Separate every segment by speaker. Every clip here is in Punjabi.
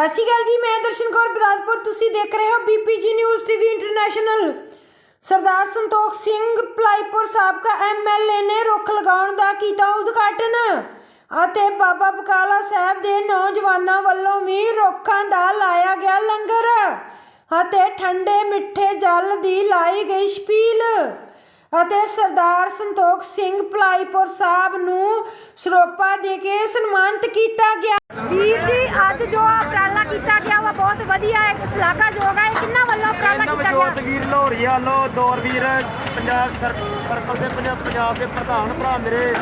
Speaker 1: ਸਤਿ ਸ਼੍ਰੀ ਅਕਾਲ ਜੀ, ਮੈਂ ਦਰਸ਼ਨ ਕੌਰ ਬਿਲਾਸਪੁਰ। ਤੁਸੀਂ ਦੇਖ ਰਹੇ ਹੋ BPG news TV international Sardar Santokh Singh Palaipur ਸਾਬਕਾ ਐਮਐਲਏ ਨੇ ਰੁੱਖ ਲਗਾਉਣ ਦਾ ਕੀਤਾ ਉਦਘਾਟਨ ਅਤੇ ਬਾਬਾ ਬਕਾਲਾ ਸਾਹਿਬ ਦੇ ਨੌਜਵਾਨਾਂ ਵੱਲੋਂ ਵੀ ਰੁੱਖਾਂ ਦਾ ਲਾਇਆ ਗਿਆ ਲੰਗਰ ਅਤੇ ਠੰਡੇ ਮਿੱਠੇ ਜਲ ਦੀ ਲਾਈ ਗਈ ਛਪੀਲ ਅਤੇ ਸਰਦਾਰ ਸੰਤੋਖ ਸਿੰਘ ਪਲਾਈਪੁਰ ਸਾਹਿਬ ਨੂੰ ਸਰੋਪਾ ਦੇ ਕੇ ਸਨਮਾਨਿਤ ਕੀਤਾ ਗਿਆ। ਵੀਰ ਜੀ ਅੱਜ ਜੋ ਉਪਰਾਲਾ ਕੀਤਾ ਗਿਆ ਵਾ ਬਹੁਤ ਵਧੀਆ ਹੈ ਸ਼ਲਾਘਾਯੋਗ ਹੈ। ਇਹ ਕਿੰਨਾ ਵੱਲੋਂ ਉਪਰਾਲਾ ਕੀਤਾ ਗਿਆ?
Speaker 2: ਜੋਤਗੀਰ ਲੋਹਰੀਆ ਲੋ ਦੌਰਵੀਰ ਪੰਜਾਬ ਸਰ- ਸਰਕਲ ਦੇ ਪੰਜਾਬ ਪੰਜਾਬ ਦੇ ਪ੍ਰਧਾਨ ਭਰਾ ਮੇਰੇ।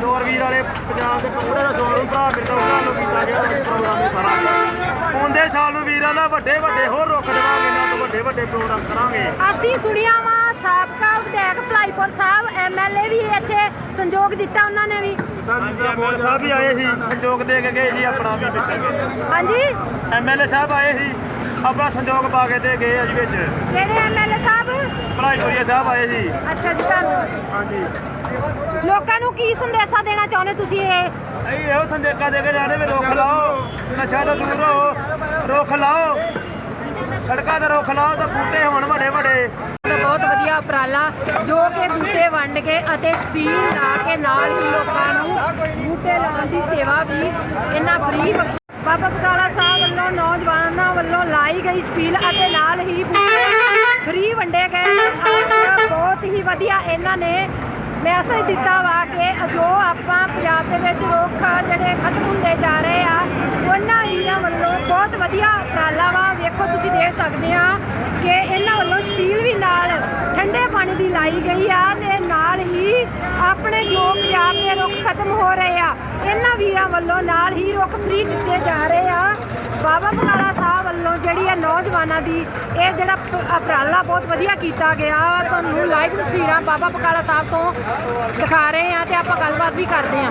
Speaker 2: ਦੌਰਵੀਰ ਵਾਲੇ ਪੰਜਾਬ ਦੇ ਪੂਰੇ ਦਾ ਸੋਨੂੰ ਭਰਾ ਮੇਰੇ ਉਹਨਾਂ ਨੂੰ ਕੀਤਾ ਗਿਆ ਪ੍ਰੋਗਰਾਮ ਸਾਰਾ ਆਉਂਦੇ ਸਾਲ ਨੂੰ ਵੀਰਾਂ ਦਾ ਵੱਡੇ ਵੱਡੇ ਹੋਰ ਰੁੱਖ ਦੇਵਾਂਗੇ ਇਹਨਾਂ ਤੋਂ ਵੱਡੇ ਵੱਡੇ ਪ੍ਰੋਗਰਾਮ ਕਰਾਂਗੇ।
Speaker 1: ਅਸੀਂ ਸੁਣਿਆ ਵਾ ਸਾਬਕਾ ਵਿਧਾਇਕ ਭਲਾਈਪੁਰ ਸਾਹਿਬ ਐਮਐਲਏ ਵੀ ਇੱਥੇ ਸੰਯੋਗ ਦਿੱਤਾ ਉਹਨਾਂ ਨੇ ਵੀ।
Speaker 2: ਐਮਐਲਏ ਸਾਹਿਬ ਵੀ ਆਏ ਸੀ ਸੰਯੋਗ ਦੇ ਕੇ ਗਏ ਜੀ ਆਪਣਾ ਵੀ ਵਿੱਚ
Speaker 1: ਹਾਂਜੀ।
Speaker 2: ਐਮਐਲਏ ਸਾਹਿਬ ਆਏ ਸੀ ਆਪਣਾ ਸੰਯੋਗ ਪਾ ਕੇ ਦੇ ਗਏ ਆ ਜੀ ਵਿੱਚ।
Speaker 1: ਕਿਹੜੇ ਐਮਐਲਏ ਸਾਹਿਬ?
Speaker 2: ਭਲਾਈਪੁਰੀਆ ਸਾਹਿਬ ਆਏ ਸੀ।
Speaker 1: ਅੱਛਾ ਜੀ ਧੰਨਵਾਦ।
Speaker 2: ਹਾਂਜੀ।
Speaker 1: ਲੋਕਾਂ ਨੂੰ ਕੀ ਸੰਦੇਸ਼ਾ ਦੇਣਾ ਚਾਹੁੰਦੇ ਤੁਸੀਂ ਇਹ?
Speaker 2: ਅਸੀਂ ਇਹੋ ਸੰਦੇਸ਼ਾਂ ਦੇ ਕੇ ਜਾਣੇ ਵੀ ਰੁੱਖ ਲਾਓ। ਨਸ਼ਾ ਤੋਂ ਦੂਰ ਰਹੋ। ਰੁੱਖ ਲਾਓ। ਸੜਕਾਂ ਤੇ ਰੁੱਖ ਲਾਓ ਤਾਂ ਬੂਟੇ ਹੋਣ ਵੱਡੇ ਵੱਡੇ।
Speaker 1: ਬਹੁਤ ਵਧੀਆ ਉਪਰਾਲਾ, ਜੋ ਕਿ ਬੂਟੇ ਵੰਡ ਕੇ ਅਤੇ ਸਪੀਲ ਲਾ ਕੇ ਨਾਲ ਹੀ ਲੋਕਾਂ ਨੂੰ ਬੂਟੇ ਲਾਉਣ ਦੀ ਸੇਵਾ ਵੀ ਇਹਨਾਂ ਫ੍ਰੀ ਬਾਬਾ ਬਕਾਲਾ ਸਾਹਿਬ ਵੱਲੋਂ ਨੌਜਵਾਨਾਂ ਵੱਲੋਂ ਲਾਈ ਗਈ ਸਪੀਲ ਅਤੇ ਨਾਲ ਹੀ ਬੂਟੇ ਫ੍ਰੀ ਵੰਡੇ ਗਏ ਬਹੁਤ ਹੀ ਵਧੀਆ ਇਹਨਾਂ ਨੇ ਮੈਸੇਜ ਦਿੱਤਾ ਵਾ ਕਿ ਜੋ ਆਪਾਂ ਪੰਜਾਬ ਦੇ ਵਿੱਚ ਰੁੱਖ ਜਿਹੜੇ ਖਤਮ ਹੁੰਦੇ ਜਾ ਰਹੇ ਆ, ਉਹਨਾਂ ਵੀਰਾਂ ਵੱਲੋਂ ਬਹੁਤ ਵਧੀਆ ਉਪਰਾਲਾ ਵਾ। ਵੇਖੋ, ਤੁਸੀਂ ਦੇਖ ਸਕਦੇ ਆ ਕਿ ਇਹਨਾਂ ਵੱਲੋਂ ਸਟੀਲ ਵੀ ਨਾਲ ਠੰਡੇ ਪਾਣੀ ਦੀ ਲਾਈ ਗਈ ਆ ਤੇ ਨਾਲ ਹੀ ਆਪਣੇ ਜੋ ਪੰਜਾਬ ਦੇ ਰੁੱਖ ਖਤਮ ਹੋ ਰਹੇ ਆ, ਇਹਨਾਂ ਵੀਰਾਂ ਵੱਲੋਂ ਨਾਲ ਹੀ ਰੁੱਖ ਫ੍ਰੀ ਦਿੱਤੇ ਜਾ ਰਹੇ ਆ। ਬਾਬਾ ਬਕਾਲਾ ਵੱਲੋਂ ਜਿਹੜੀ ਹੈ ਨੌਜਵਾਨਾਂ ਦੀ, ਇਹ ਜਿਹੜਾ ਉਪਰਾਲਾ ਬਹੁਤ ਵਧੀਆ ਕੀਤਾ ਗਿਆ। ਤੁਹਾਨੂੰ ਲਾਈਵ ਤਸਵੀਰਾਂ ਬਾਬਾ ਬਕਾਲਾ ਸਾਹਿਬ ਤੋਂ ਦਿਖਾ ਰਹੇ ਆ ਤੇ ਆਪਾਂ ਗੱਲਬਾਤ ਵੀ ਕਰਦੇ ਆ